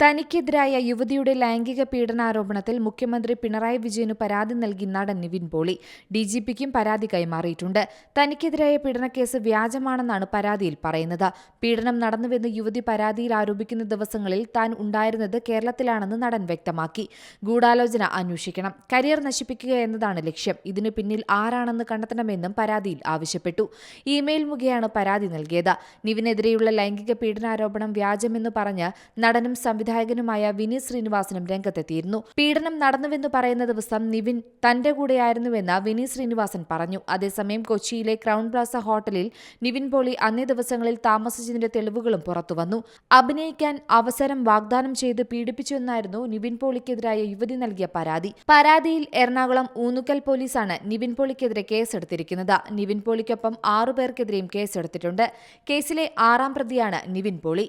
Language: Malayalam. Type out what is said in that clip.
തനിക്കെതിരായ യുവതിയുടെ ലൈംഗിക പീഡനാരോപണത്തിൽ മുഖ്യമന്ത്രി പിണറായി വിജയന് പരാതി നൽകി നടൻ നിവിൻ പോളി. ഡി ജി പിക്കും പരാതി കൈമാറിയിട്ടുണ്ട്. തനിക്കെതിരായ പീഡനക്കേസ് വ്യാജമാണെന്നാണ് പരാതിയിൽ പറയുന്നത്. പീഡനം നടന്നുവെന്ന് യുവതി പരാതിയിൽ ആരോപിക്കുന്ന ദിവസങ്ങളിൽ താൻ ഉണ്ടായിരുന്നത് കേരളത്തിലാണെന്ന് നടൻ വ്യക്തമാക്കി. ഗൂഢാലോചന അന്വേഷിക്കണം. കരിയർ നശിപ്പിക്കുക എന്നതാണ് ലക്ഷ്യം. ഇതിനു പിന്നിൽ ആരാണെന്ന് കണ്ടെത്തണമെന്നും പരാതിയിൽ ആവശ്യപ്പെട്ടു. ഇമെയിൽ മുഖേയാണ് പരാതി നൽകിയത്. നിവിനെതിരെയുള്ള ലൈംഗിക പീഡനാരോപണം വ്യാജമെന്ന് പറഞ്ഞ് നടനും സംവിധായകനുമായ വിനി ശ്രീനിവാസനും രംഗത്തെത്തിയിരുന്നു. പീഡനം നടന്നുവെന്ന് പറയുന്ന ദിവസം നിവിൻ തന്റെ കൂടെയായിരുന്നുവെന്ന് വിനി ശ്രീനിവാസൻ പറഞ്ഞു. അതേസമയം കൊച്ചിയിലെ ക്രൗൺ പ്ലാസ ഹോട്ടലിൽ നിവിൻ പോളി അന്നേ ദിവസങ്ങളിൽ താമസിച്ചതിന്റെ തെളിവുകളും പുറത്തുവന്നു. അഭിനയിക്കാൻ അവസരം വാഗ്ദാനം ചെയ്ത് പീഡിപ്പിച്ചുവെന്നായിരുന്നു നിവിൻ പോളിക്കെതിരായ യുവതി നൽകിയ പരാതി. പരാതിയിൽ എറണാകുളം ഊന്നുക്കൽ പോലീസാണ് നിവിൻ പോളിക്കെതിരെ കേസെടുത്തിരിക്കുന്നത്. നിവിൻ പോളിക്കൊപ്പം ആറുപേർക്കെതിരെയും കേസെടുത്തിട്ടുണ്ട്. കേസിലെ ആറാം പ്രതിയാണ് Nivin Pauly.